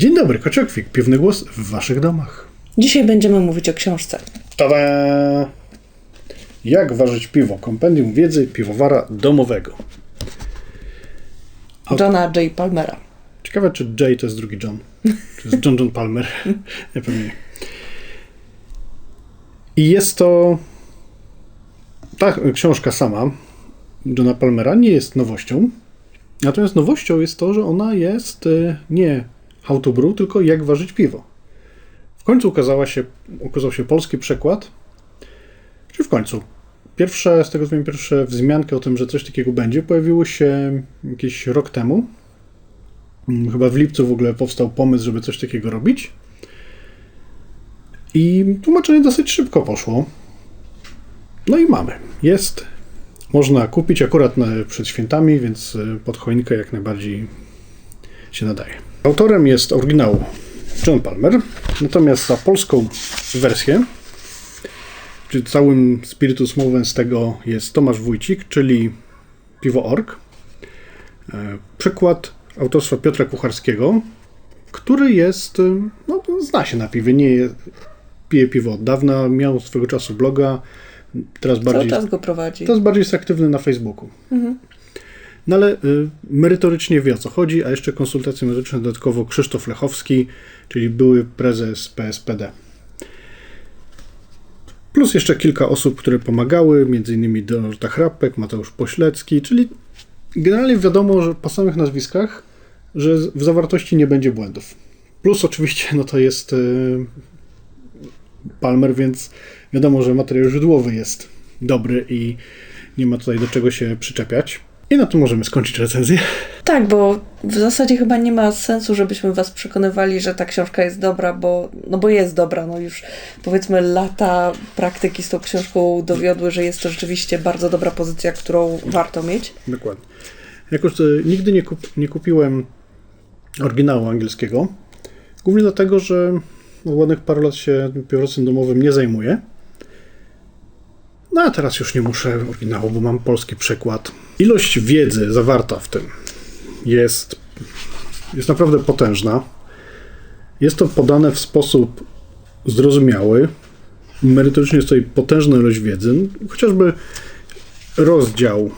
Dzień dobry, Kociokwik, piwny głos w waszych domach. Dzisiaj będziemy mówić o książce. Tada! Jak ważyć piwo? Kompendium wiedzy piwowara domowego. Johna J. Palmera. Ciekawe, czy Jay to jest drugi John. Czy jest John John Palmer? Nie pewnie. nie. I jest to... Ta książka sama Johna Palmera nie jest nowością. Natomiast nowością jest to, że ona jest e, nie how to brew, tylko jak ważyć piwo. W końcu ukazała się, ukazał się polski przekład. Czy w końcu? Pierwsze, z tego co wiem, pierwsze wzmianki o tym, że coś takiego będzie, pojawiły się jakiś rok temu. Mm, Chyba w lipcu w ogóle powstał pomysł, żeby coś takiego robić. I tłumaczenie dosyć szybko poszło. No i mamy. Jest. Można kupić akurat przed świętami, więc y, pod choinkę jak najbardziej się nadaje. Autorem jest oryginał John Palmer, natomiast za polską wersję, czy całym spiritus movens tego jest Tomasz Wójcik, czyli Piwo Org. E, Przykład autorstwa Piotra Kucharskiego, który jest, y, no zna się na piwie, nie je- pije piwo od dawna, miał swego czasu bloga, teraz Cały bardziej... czas go prowadzi. Teraz bardziej jest aktywny na Facebooku. No ale y, merytorycznie wie o co chodzi, a jeszcze konsultacje medyczne dodatkowo Krzysztof Lechowski, czyli były prezes PSPD. Plus jeszcze kilka osób, które pomagały, m.in. Dorota Chrapek, Mateusz Poślecki, czyli generalnie wiadomo, że po samych nazwiskach, że w zawartości nie będzie błędów. Plus oczywiście, no to jest y, Palmer, więc wiadomo, że materiał źródłowy jest dobry i nie ma tutaj do czego się przyczepiać. I na tym możemy skończyć recenzję. Tak, bo w zasadzie chyba nie ma sensu, żebyśmy was przekonywali, że ta książka jest dobra, bo, no bo jest dobra. No już powiedzmy lata praktyki z tą książką dowiodły, że jest to rzeczywiście bardzo dobra pozycja, którą warto mieć. Dokładnie. Jakoś e, nigdy nie, kup, nie kupiłem oryginału angielskiego, głównie dlatego, że od ładnych paru lat się piworosem domowym nie zajmuję. No a teraz już nie muszę oryginału, bo mam polski przekład. Ilość wiedzy zawarta w tym jest, jest naprawdę potężna. Jest to podane w sposób zrozumiały. Merytorycznie jest tutaj potężna ilość wiedzy. Chociażby rozdział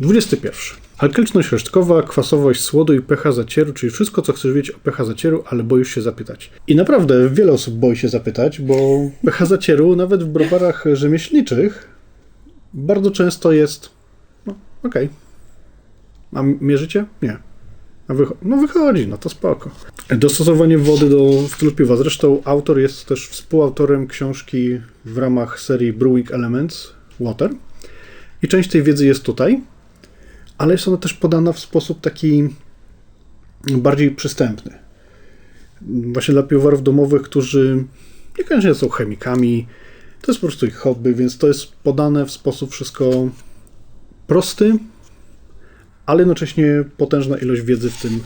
21. Alkaliczność resztkowa, kwasowość słodu i pH zacieru, czyli wszystko, co chcesz wiedzieć o pH zacieru, ale boisz się zapytać. I naprawdę wiele osób boi się zapytać, bo pH zacieru nawet w browarach rzemieślniczych bardzo często jest no, okej. A mierzycie? Nie. A wycho- no wychodzi, no to spoko. Dostosowanie wody do stylu piwa. Zresztą autor jest też współautorem książki w ramach serii Brewing Elements Water. I część tej wiedzy jest tutaj, ale jest ona też podana w sposób taki bardziej przystępny. Właśnie dla piwowarów domowych, którzy niekoniecznie są chemikami, to jest po prostu ich hobby, więc to jest podane w sposób wszystko prosty, ale jednocześnie potężna ilość wiedzy w tym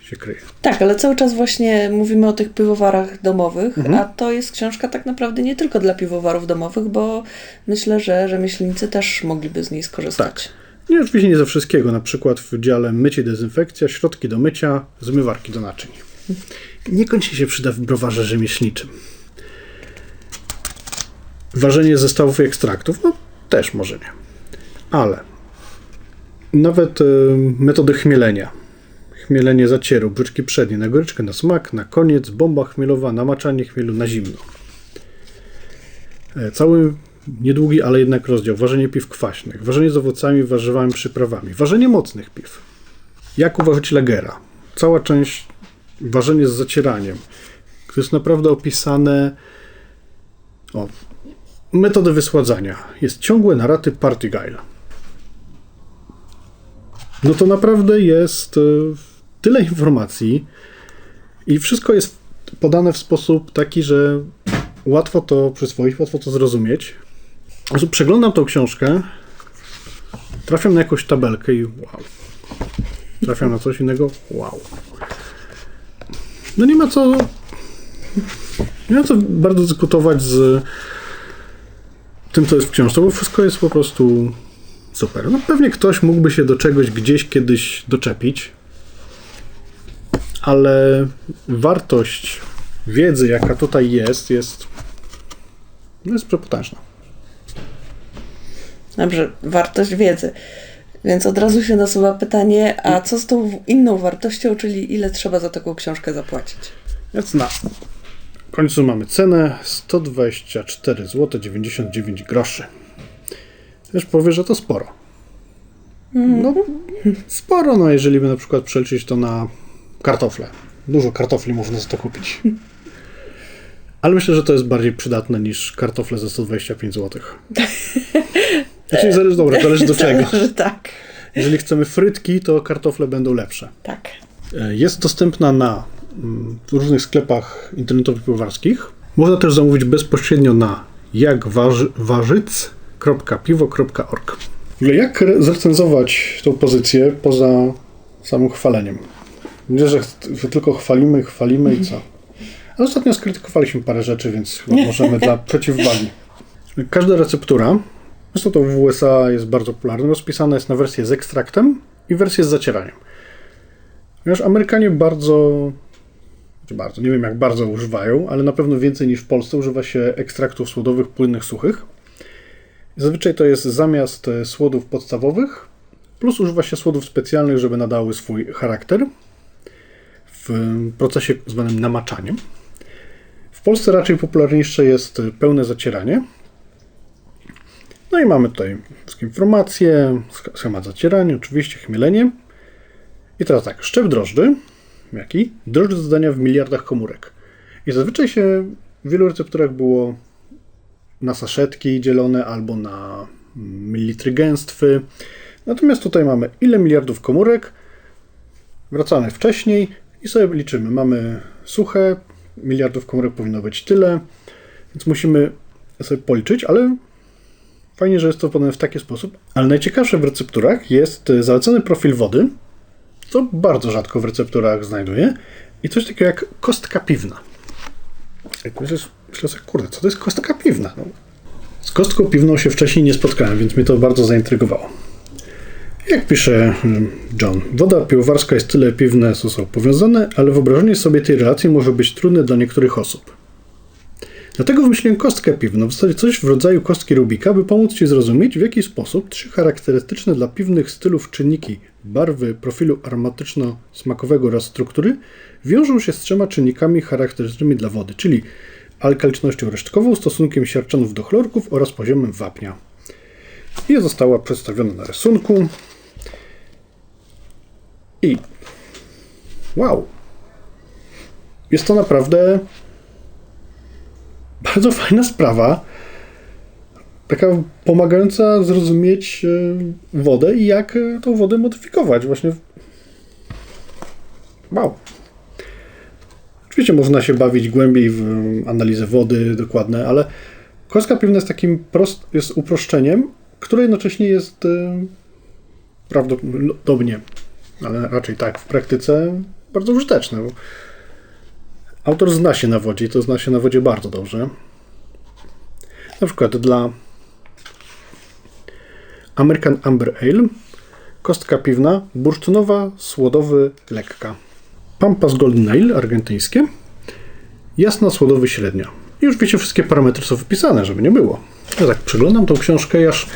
się kryje. Tak, ale cały czas właśnie mówimy o tych piwowarach domowych, a to jest książka tak naprawdę nie tylko dla piwowarów domowych, bo myślę, że rzemieślnicy też mogliby z niej skorzystać. Nie, oczywiście nie ze wszystkiego, na przykład w dziale mycie, dezynfekcja, środki do mycia, zmywarki do naczyń. Niekoniecznie się przyda w browarze rzemieślniczym. Ważenie zestawów i ekstraktów, no też może nie. Ale nawet e, metody chmielenia. Chmielenie zacieru, bryczki przednie, na goryczkę, na smak, na koniec, bomba chmielowa, namaczanie chmielu na zimno. E, Cały niedługi, ale jednak rozdział. Ważenie piw kwaśnych, ważenie z owocami, warzywami, przyprawami, ważenie mocnych piw. Jak uważać lagera? Cała część ważenie z zacieraniem. To jest naprawdę opisane. O, metody wysładzania. Jest ciągłe naraty party guile. No to naprawdę jest e, tyle informacji i wszystko jest podane w sposób taki, że łatwo to przyswoić, łatwo to zrozumieć. Przeglądam tą książkę, trafiam na jakąś tabelkę i wow. Trafiam na coś innego, wow. No nie ma co. Nie ma co bardzo dyskutować z tym, co jest w książce, bo wszystko jest po prostu super. No pewnie ktoś mógłby się do czegoś gdzieś kiedyś doczepić, ale wartość wiedzy, jaka tutaj jest, jest, no jest przepotężna. Dobrze, wartość wiedzy. Więc od razu się nasuwa pytanie, a co z tą inną wartością, czyli ile trzeba za taką książkę zapłacić? Więc na końcu mamy cenę 124 zł 99 groszy. Też powie, że to sporo. No, sporo, no jeżeli by na przykład przeliczyć to na kartofle. Dużo kartofli można za to kupić. Ale myślę, że to jest bardziej przydatne niż kartofle za 125 zł. Znaczy, zależy, dobra, zależy do czego. Zależy, tak. Jeżeli chcemy frytki, to kartofle będą lepsze. Tak. E, Jest dostępna na w różnych sklepach internetowych piwowarskich. Można też zamówić bezpośrednio na jakwarzyc.piwo.org. W ogóle Jak re- zrecenzować tą pozycję poza samym chwaleniem? Widzę, że tylko chwalimy, chwalimy i co? A ostatnio skrytykowaliśmy parę rzeczy, więc chyba możemy dla przeciwwagi. Każda receptura, zresztą to w USA jest bardzo popularne, rozpisana jest na wersję z ekstraktem i wersję z zacieraniem. Ponieważ Amerykanie bardzo, czy bardzo, nie wiem jak bardzo używają, ale na pewno więcej niż w Polsce używa się ekstraktów słodowych płynnych suchych. Zazwyczaj to jest zamiast e, słodów podstawowych, plus używa się słodów specjalnych, żeby nadały swój charakter w procesie zwanym namaczaniem. W Polsce raczej popularniejsze jest e, pełne zacieranie. No i mamy tutaj wszystkie informacje, sch- schemat zacierania, oczywiście chmielenie. I teraz tak, szczep drożdży, jaki? Drożdże z dodania w miliardach komórek. I zazwyczaj się w wielu recepturach było na saszetki dzielone albo na mililitry gęstwy. Natomiast tutaj mamy ile miliardów komórek, wracamy wcześniej i sobie liczymy. Mamy suche, miliardów komórek powinno być tyle, więc musimy sobie policzyć, ale fajnie, że jest to podane w taki sposób. Ale najciekawsze w recepturach jest zalecony profil wody, co bardzo rzadko w recepturach znajduję. I coś takiego jak kostka piwna. Jak myślisz, myślę sobie, kurde, co to jest kostka piwna? No. Z kostką piwną się wcześniej nie spotkałem, więc mnie to bardzo zaintrygowało. Jak pisze mm, John, woda piwowarska jest tyle piwne, są powiązane, ale wyobrażenie sobie tej relacji może być trudne dla niektórych osób. Dlatego wymyśliłem kostkę piwną, w zasadzie coś w rodzaju kostki Rubika, by pomóc Ci zrozumieć, w jaki sposób trzy charakterystyczne dla piwnych stylów czynniki barwy, profilu aromatyczno-smakowego oraz struktury wiążą się z trzema czynnikami charakterystycznymi dla wody, czyli alkalicznością resztkową, stosunkiem siarczanów do chlorków oraz poziomem wapnia. I została przedstawiona na rysunku. I wow! Jest to naprawdę bardzo fajna sprawa. Taka pomagająca zrozumieć e, wodę i jak e, tą wodę modyfikować. Właśnie. Wow. Oczywiście można się bawić głębiej w e, analizę wody dokładne, ale kostka piwna jest takim prost, jest uproszczeniem, które jednocześnie jest e, prawdopodobnie, ale raczej tak, w praktyce bardzo użyteczne. Autor zna się na wodzie i to zna się na wodzie bardzo dobrze. Na przykład dla American Amber Ale kostka piwna bursztynowa, słodowy, lekka. Pampas Golden Ale argentyńskie jasna, słodowy, średnia. I już wiecie, wszystkie parametry są wypisane, żeby nie było. Ja tak przeglądam tą książkę aż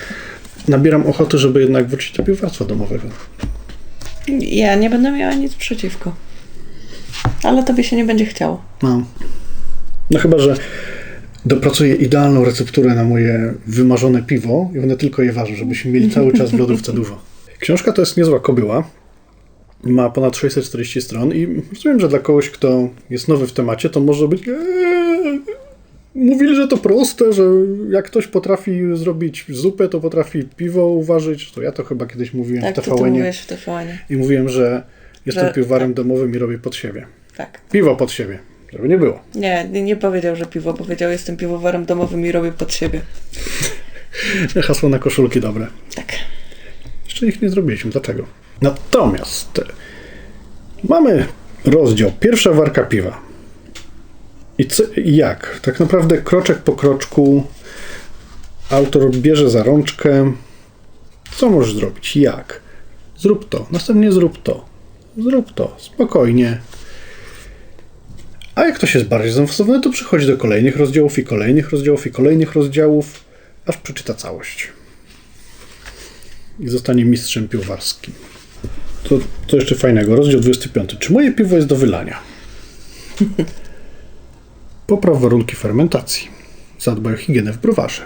nabieram ochoty, żeby jednak wrócić do piwowarstwa domowego. Ja nie będę miała nic przeciwko. Ale tobie się nie będzie chciało. No. No chyba, że dopracuję idealną recepturę na moje wymarzone piwo i będę tylko je ważył, żebyśmy mieli cały czas w lodówce dużo. Książka to jest niezła kobyła. Ma ponad 640 stron i rozumiem, że dla kogoś, kto jest nowy w temacie, to może być eee, mówili, że to proste, że jak ktoś potrafi zrobić zupę, to potrafi piwo uważać. To ja to chyba kiedyś mówiłem Tak, w tvn mówiłeś w tvn i mówiłem, że jestem Że- piwowarem domowym i robię pod siebie. Tak. Piwo pod siebie, żeby nie było. Nie, nie, nie powiedział, że piwo. Powiedział, jestem piwowarem domowym i robię pod siebie. Hasło na koszulki dobre. Tak. Jeszcze ich nie zrobiliśmy. Dlaczego? Natomiast e, mamy rozdział pierwsza warka piwa. I co, i jak? Tak naprawdę kroczek po kroczku autor bierze za rączkę. Co możesz zrobić? Jak? Zrób to. Następnie zrób to. Zrób to. Spokojnie. A jak ktoś jest bardziej zaawansowany, to przechodzi do kolejnych rozdziałów i kolejnych rozdziałów i kolejnych rozdziałów, aż przeczyta całość. I zostanie mistrzem piwowarskim. To, to jeszcze fajnego. Rozdział 25. Czy moje piwo jest do wylania? Popraw warunki fermentacji. Zadbaj o higienę w browarze.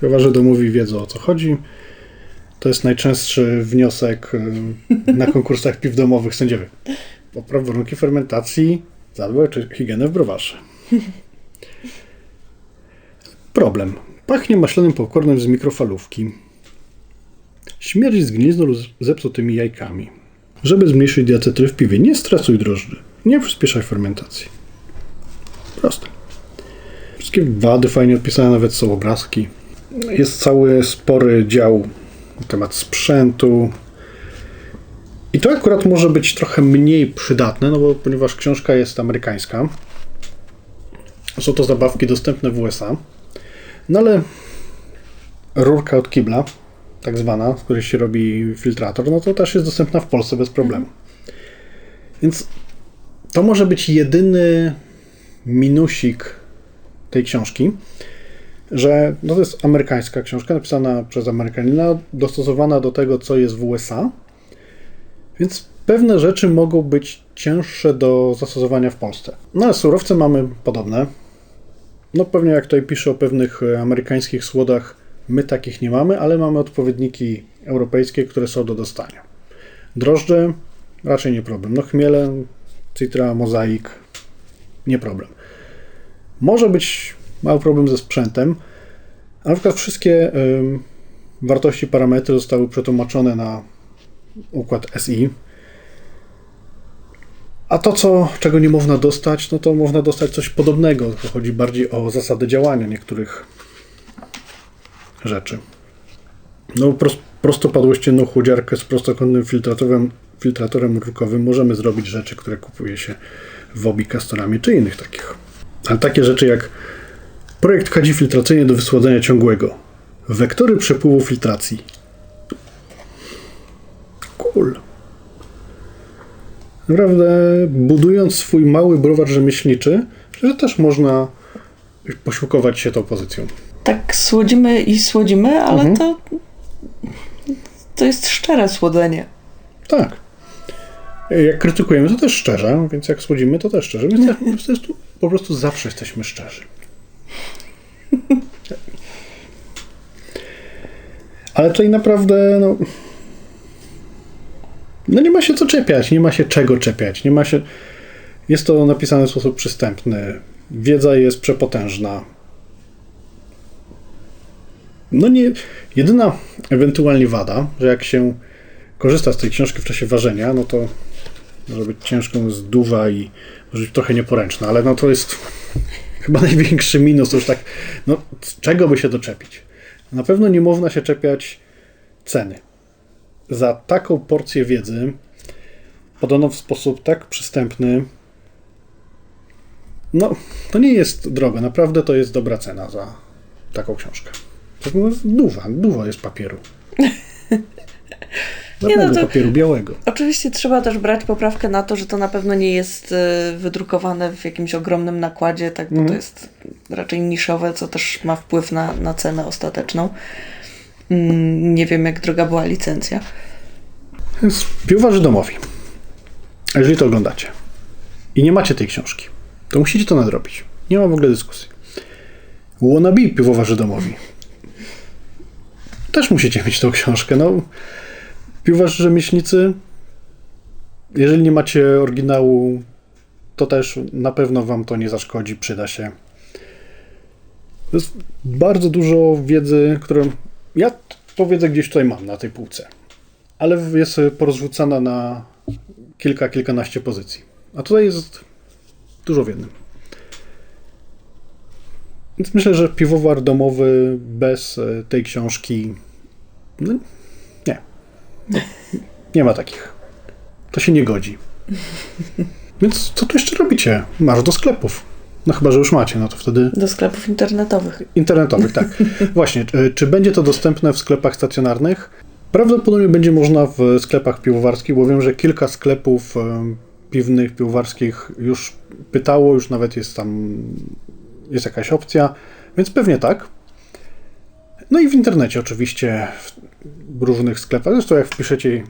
Piwowarze domowi wiedzą o co chodzi. To jest najczęstszy wniosek y, na konkursach piw domowych sędziowych. Popraw warunki fermentacji, zadbaj o higienę w browarze. Problem. Pachnie maślanym popcornem z mikrofalówki. Śmierć z gnizdą lub zepsutymi jajkami. Żeby zmniejszyć diacetyl w piwie, nie stresuj drożdży. Nie przyspieszaj fermentacji. Proste. Wszystkie wady fajnie opisane, nawet są obrazki. Jest cały spory dział temat sprzętu. I to akurat może być trochę mniej przydatne, no bo ponieważ książka jest amerykańska, są to zabawki dostępne w USA, no ale rurka od kibla, tak zwana, z której się robi filtrator, no to też jest dostępna w Polsce bez problemu. Więc to może być jedyny minusik tej książki, że no to jest amerykańska książka, napisana przez Amerykanina, dostosowana do tego, co jest w USA, więc pewne rzeczy mogą być cięższe do zastosowania w Polsce. No ale surowce mamy podobne. No pewnie jak tutaj pisze o pewnych e, amerykańskich słodach, my takich nie mamy, ale mamy odpowiedniki europejskie, które są do dostania. Drożdże raczej nie problem. No chmiele, citra, mozaik nie problem. Może być mały problem ze sprzętem, a na przykład wszystkie ym, wartości parametry zostały przetłumaczone na układ SI. A to, co, czego nie można dostać, no to można dostać coś podobnego. To chodzi bardziej o zasady działania niektórych rzeczy. No, pros, prostopadłościenną chłodziarkę z prostokątnym filtratorem, filtratorem rurkowym możemy zrobić rzeczy, które kupuje się w Obi Castorami czy innych takich. Ale takie rzeczy jak projekt kadzi filtracyjny do wysłodzenia ciągłego, wektory przepływu filtracji, cool. Naprawdę, budując swój mały browar rzemieślniczy, że też można posiłkować się tą pozycją. Tak słodzimy i słodzimy, ale Mhm. to to jest szczere słodzenie. Tak. Jak krytykujemy, to też szczerze, więc jak słodzimy, to też szczerze. Więc tak po prostu zawsze jesteśmy szczerzy. Ale tutaj naprawdę, no, no nie ma się co czepiać, nie ma się czego czepiać, nie ma się... Jest to napisane w sposób przystępny. Wiedza jest przepotężna. No nie... Jedyna ewentualnie wada, że jak się korzysta z tej książki w czasie ważenia, no to może być ciężko zduwa i może być trochę nieporęczna, ale no to jest chyba największy minus, już tak, no czego by się doczepić? Na pewno nie można się czepiać ceny. Za taką porcję wiedzy, podaną w sposób tak przystępny, no to nie jest droga, naprawdę to jest dobra cena za taką książkę. To jest duwa, duwa jest papieru. Nie, no to- papieru białego. Oczywiście trzeba też brać poprawkę na to, że to na pewno nie jest e, wydrukowane w jakimś ogromnym nakładzie, tak, bo to Mhm. jest raczej niszowe, co też ma wpływ na, na cenę ostateczną. Mm, Nie wiem, jak droga była licencja. Więc piwowarzy domowi. Jeżeli to oglądacie i nie macie tej książki, to musicie to nadrobić. Nie ma w ogóle dyskusji. Wannabe piwowarzy domowi. Też musicie mieć tą książkę. No, piwowarzy rzemieślnicy, jeżeli nie macie oryginału, to też na pewno wam to nie zaszkodzi, przyda się. To jest bardzo dużo wiedzy, którą ja tą wiedzę gdzieś tutaj mam na tej półce ale jest porozrzucana na kilka, kilkanaście pozycji. A tutaj jest dużo w jednym. Więc myślę, że piwowar domowy bez e, tej książki. No. Nie ma takich. To się nie godzi. Więc co tu jeszcze robicie? Masz do sklepów. No chyba, że już macie, no to wtedy Do sklepów internetowych. Internetowych, tak. Właśnie, czy- będzie to dostępne w sklepach stacjonarnych? Prawdopodobnie będzie można w sklepach piwowarskich, bo wiem, że kilka sklepów piwnych, piwowarskich już pytało, już nawet jest tam jest jakaś opcja, więc pewnie tak. No i w internecie oczywiście, w różnych sklepach. Zresztą jak wpiszecie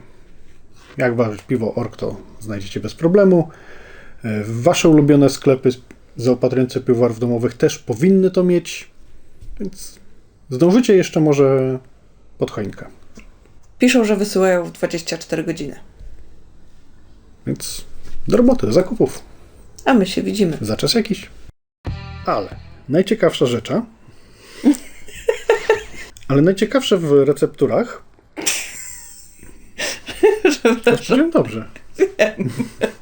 jak ważyć piwo ork, to znajdziecie bez problemu. E, Wasze ulubione sklepy zaopatrujące piwowarów domowych też powinny to mieć, więc zdążycie jeszcze może pod choinkę. Piszą, że wysyłają w 24 godziny. Więc do roboty, do zakupów. A my się widzimy. Za czas jakiś. Ale najciekawsza rzecza. Ale najciekawsze w recepturach. To powiedziałem dobrze.